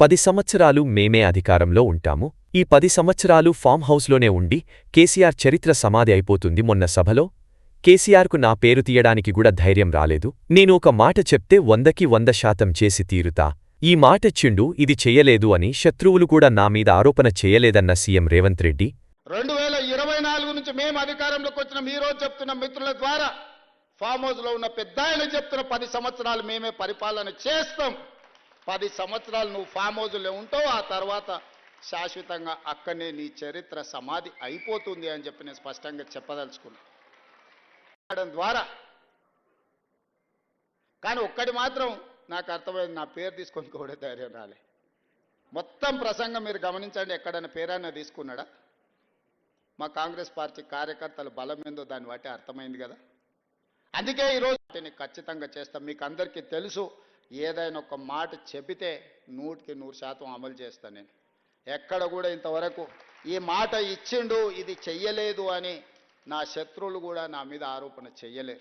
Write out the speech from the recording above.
పది సంవత్సరాలు మేమే అధికారంలో ఉంటాము. ఈ పది సంవత్సరాలు ఫామ్ హౌస్లోనే ఉండి కేసీఆర్ చరిత్ర సమాధి అయిపోతుంది మొన్న సభలో. కేసీఆర్కు నా పేరు తీయడానికి కూడా ధైర్యం రాలేదు. నేను ఒక మాట చెప్తే వందకి వంద శాతం చేసి తీరుతా. ఈ మాటచ్చిండు ఇది చెయ్యలేదు అని శత్రువులు కూడా నా మీద ఆరోపణ చేయలేదన్న సీఎం రేవంత్ రెడ్డి. రెండు వేల ఇరవై నాలుగు నుంచి మేము అధికారంలోకి వచ్చిన. ఈ చెప్తున్న మిత్రుల ద్వారా ఫామ్ హౌస్లో ఉన్న పెద్ద ఆయన చెప్తున్న పది సంవత్సరాలు మేమే పరిపాలన చేస్తాం. పది సంవత్సరాలు నువ్వు ఫామ్ హౌస్లో ఉంటావు ఆ తర్వాత శాశ్వతంగా అక్కడనే నీ చరిత్ర సమాధి అయిపోతుంది అని చెప్పి నేను స్పష్టంగా చెప్పదలుచుకున్నాను ద్వారా. కానీ ఒక్కటి మాత్రం నాకు అర్థమైంది నా పేరు తీసుకొని కూడా ధైర్యం రాలే. మొత్తం ప్రసంగం మీరు గమనించండి ఎక్కడైనా పేరైనా తీసుకున్నాడా? మా కాంగ్రెస్ పార్టీ కార్యకర్తలు బలం ఏందో దాన్ని బట్టి అర్థమైంది కదా. అందుకే ఈరోజు వాటిని ఖచ్చితంగా చేస్తాం. మీకు అందరికీ తెలుసు ఏదైనా ఒక మాట చెబితే నూటికి నూరు శాతం అమలు చేస్తాను నేను. ఎక్కడ కూడా ఇంతవరకు ఈ మాట ఇచ్చిండు ఇది చెయ్యలేదు అని నా శత్రువులు కూడా నా మీద ఆరోపణ చెయ్యలేరు.